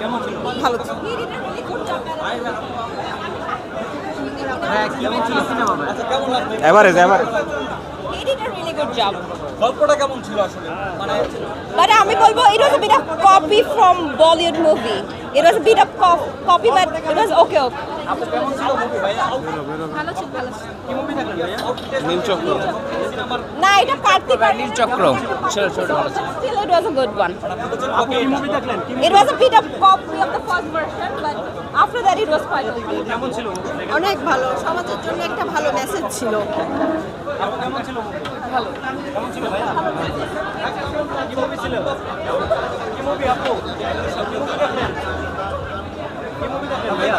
কেমন ছিল ভালো ছিল। হ্যাঁ আচ্ছা এভারেজ এভারেজ. গল্পটা কেমন ছিল আসলে? মানে আমি বলব এটা of copy from Bollywood movie. It was a bit of co- copy but it was okay okay. ছিল ছিল ছিল না এটা কার্তিক আর নীলচক্র ছেড়ে ছেড়ে ভালো ছিল Still it was a good one. আপু কি মুভি দেখলেন কি It was a bit of copy of the first version but after that it was quite okay. কেমন ছিল? অনেক ভালো। সমাজের জন্য একটা ভালো মেসেজ ছিল। কেমন ছিল movie? কেমন ছিল ভাইয়া? কি মুভি ছিল? কি মুভি আপু? কি মুভি দেখলেন কি মুভি দেখলেন ভাইয়া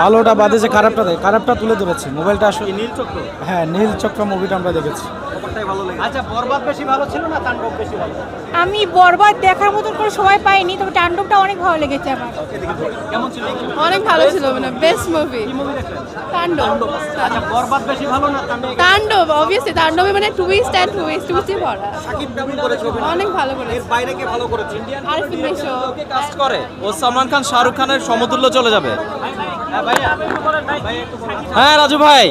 ভালোটা বাদে যে খারাপটা দেয় খারাপটা তুলে ধরেছে। মোবাইলটা আসলে নীল চক্র? হ্যাঁ নীল চক্র মুভিটা আমরা দেখেছি। ব্যাপারটাই ভালো লেগেছে। আচ্ছা বরবাদ বেশি ভালো ছিল না তাণ্ডব বেশি ভালো? আমি বরবাদ দেখার মতন করে সময় পাইনি তবে তাণ্ডবটা অনেক ভালো লেগেছে আমার। অনেক ভালো ছিল মানে বেস্ট মুভি কি মুভি তাণ্ডব। আচ্ছা বরবাদ বেশি ভালো না তাণ্ডব অবভিয়াসলি মানে টুইস্ট অ্যান্ড টুইস্ট টুইস্টে ভরা? অনেক ভালো করেছে। বাইরে কে ভালো করেছে? আর কাজ করে? ও সালমান খান শাহরুখ খানের সমতুল্য চলে যাবে। হ্যাঁ রাজু ভাই।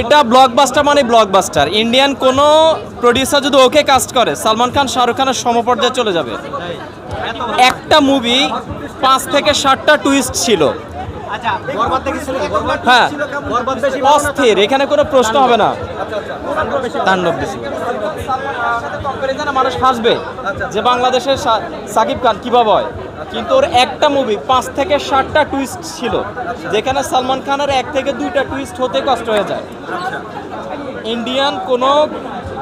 এটা ব্লকবাস্টার মানে ব্লকবাস্টার ইন্ডিয়ান কোনো প্রডিউসার যদি ওকে কাস্ট করে, সালমান খান, শাহরুখ খানের সমপর্যায়ে চলে যাবে। একটা মুভি পাঁচ থেকে ষাটটা টুইস্ট ছিল। হ্যাঁ অস্থির। এখানে কোনো প্রশ্ন হবে না। তাণ্ডব বেশি। মানুষ হাসবে। যে বাংলাদেশের সাকিব খান কীভাবে হয় কিন্তু ওর একটা মুভি পাঁচ থেকে ষাটটা টুইস্ট ছিল যেখানে সালমান খানের এক থেকে দুইটা টুইস্ট হতে কষ্ট হয়ে যায়। ইন্ডিয়ান কোনো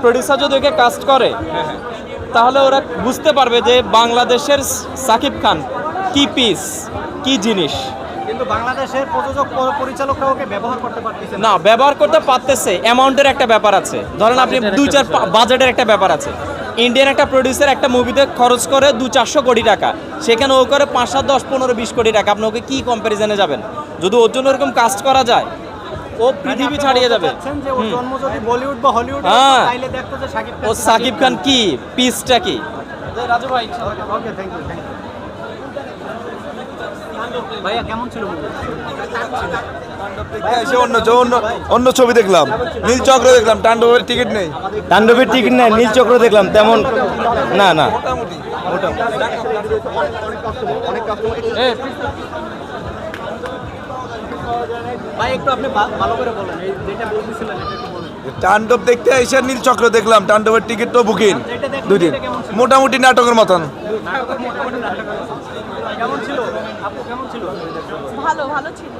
প্রডিউসার যদি ওকে কাস্ট করে তাহলে ওরা বুঝতে পারবে যে বাংলাদেশের সাকিব খান কি পিস কি জিনিস। কিন্তু বাংলাদেশের প্রযোজক পরিচালকরা ওকে ব্যবহার করতে পারতেছে না। না ব্যবহার করতে পারতেছে অ্যামাউন্টের একটা ব্যাপার আছে। ধরেন আপনি দুই চার পা- বাজেটের একটা ব্যাপার আছে। ইন্ডিয়ান একটা প্রডিউসার একটা মুভিতে খরচ করে দু চারশো কোটি টাকা। সেখানে ও করে পাঁচ সাত দশ পনেরো বিশ কোটি টাকা। আপনি ওকে কী কম্প্যারিজনে যাবেন? যদি ওর জন্য ওরকম কাস্ট করা যায় ও পৃথিবী ছাড়িয়ে যাবে। হ্যাঁ। ও সাকিব খান কি? পিসটা কি? রাজু ভাই okay thank you thank you ভাইয়া কেমন ছিল এসে অন্য অন্য অন্য ছবি দেখলাম। নীল চক্র দেখলাম তাণ্ডবের টিকিট নেই। তাণ্ডবের টিকিট নেই নীলচক্র দেখলাম তেমন না না। ভাই একটু আপনি ভা- ভালো করে বলেন এই যেটা বলতেছিলেন এটা একটু বলেন। তাণ্ডব দেখতে এসে নীল চক্র দেখলাম তাণ্ডবের টিকিট তো বুকিং। এটা দেখলেন, দুই দিন। এটা কেমন ছিল? মোটামুটি নাটকের মতন। কেমন ছিল? আপু কেমন ছিল? ভালো ভালো ছিল।